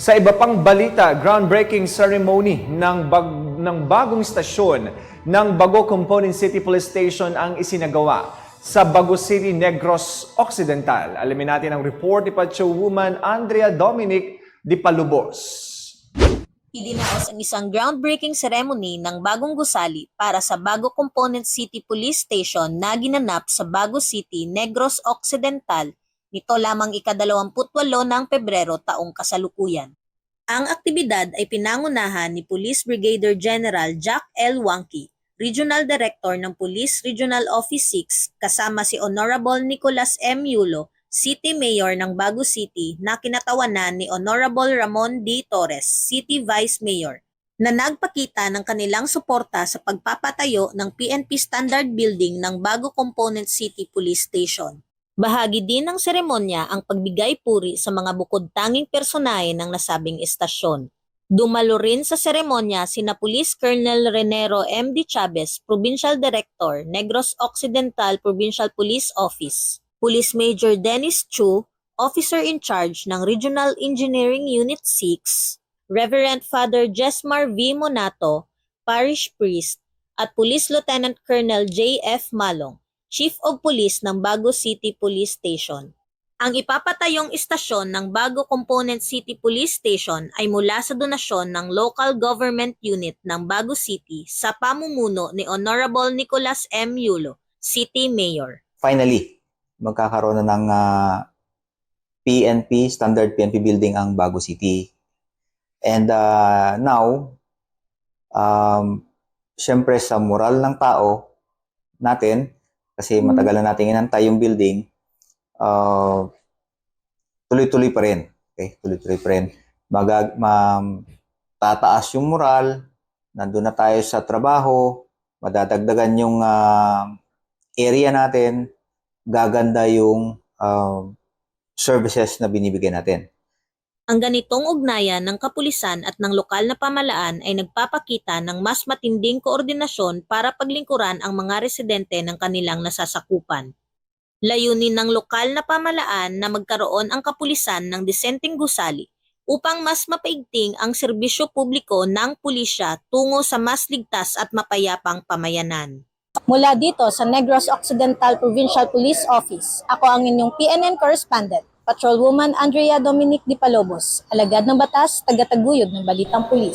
Sa iba pang balita, groundbreaking ceremony ng, bag- ng bagong istasyon ng Bago Component City Police Station ang isinagawa sa Bago City, Negros Occidental. Alamin natin ang report ni Pacho Woman Andrea Dominic Di Palubos. Idinaos ang isang groundbreaking ceremony ng bagong gusali para sa Bago Component City Police Station na ginanap sa Bago City, Negros Occidental nito lamang ikadalawamputwalo ng Pebrero taong kasalukuyan. Ang aktibidad ay pinangunahan ni Police Brigadier General Jack L. Wanky, Regional Director ng Police Regional Office 6 kasama si Honorable Nicolas M. Yulo, City Mayor ng Bago City na kinatawanan ni Honorable Ramon D. Torres, City Vice Mayor, na nagpakita ng kanilang suporta sa pagpapatayo ng PNP Standard Building ng Bago Component City Police Station. Bahagi din ng seremonya ang pagbigay puri sa mga bukod tanging personahe ng nasabing estasyon. Dumalo rin sa seremonya sina Police Colonel Renero M. D. Chavez, Provincial Director, Negros Occidental Provincial Police Office, Police Major Dennis Chu, Officer in Charge ng Regional Engineering Unit 6, Reverend Father Jesmar V. Monato, Parish Priest, at Police Lieutenant Colonel J. F. Malong, Chief of Police ng Bago City Police Station. Ang ipapatayong istasyon ng Bago Component City Police Station ay mula sa donasyon ng Local Government Unit ng Bago City sa pamumuno ni Honorable Nicolas M. Yulo, City Mayor. finally, magkakaroon na ng ah, PNP, Standard PNP Building ang Bago City. And ah, now, um, syempre sa moral ng tao natin, kasi matagal na natin inantay yung building, ah, tuloy-tuloy pa rin. Okay, tuloy-tuloy pa rin. Magag, ma- tataas yung moral, nandun na tayo sa trabaho, madadagdagan yung ah, area natin, gaganda yung um, services na binibigay natin. Ang ganitong ugnayan ng kapulisan at ng lokal na pamalaan ay nagpapakita ng mas matinding koordinasyon para paglingkuran ang mga residente ng kanilang nasasakupan. Layunin ng lokal na pamalaan na magkaroon ang kapulisan ng disenteng gusali upang mas mapaigting ang serbisyo publiko ng pulisya tungo sa mas ligtas at mapayapang pamayanan. Mula dito sa Negros Occidental Provincial Police Office, ako ang inyong PNN correspondent, Patrolwoman Andrea Dominic Di Palobos, alagad ng batas, tagataguyod ng Balitang Pulis.